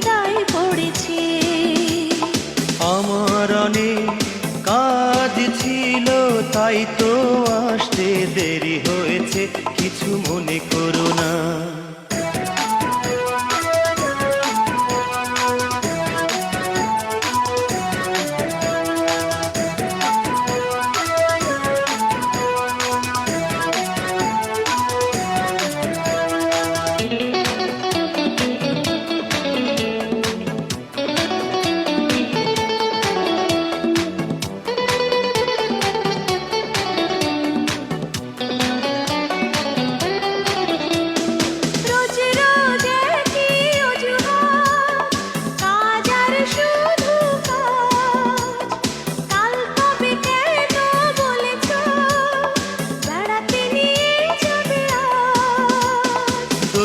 তাই পড়েছে। আমার অনেক ছিল তাই তো আসতে দেরি হয়েছে। কিছু মনে করো না।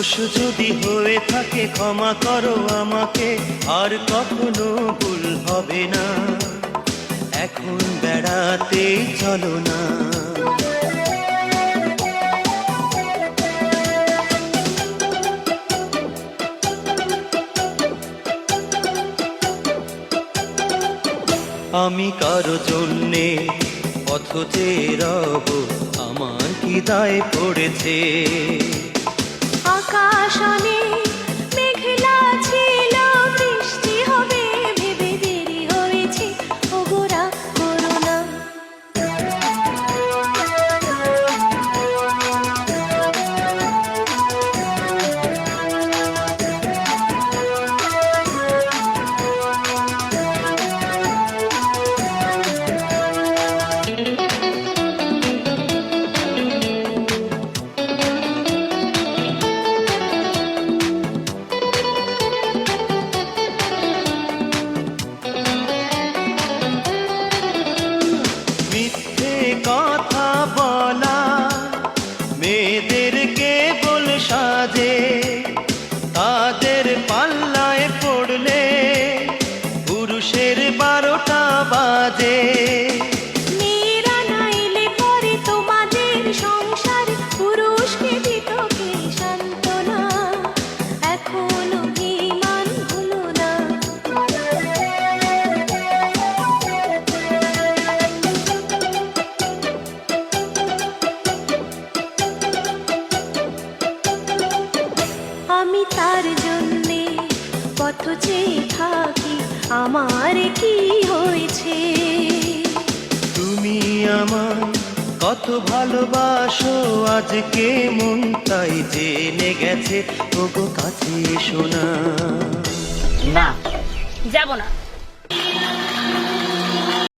দোষ যদি হয়ে থাকে, ক্ষমা করো আমাকে। আর কখনো ভুল হবে না। এখন বেড়াতে চলো না। আমি কারও জন্যে পথ রব, আমার কি দায় পড়েছে? আকাশ অনেক আমি তার জন্যে পথ চেয়ে থাকি। আমার কি হয়েছে? তুমি আমার কত ভালোবাসো আজকে মন তাই জেনে গেছে। ওগো কাছে শোনা না যাব না।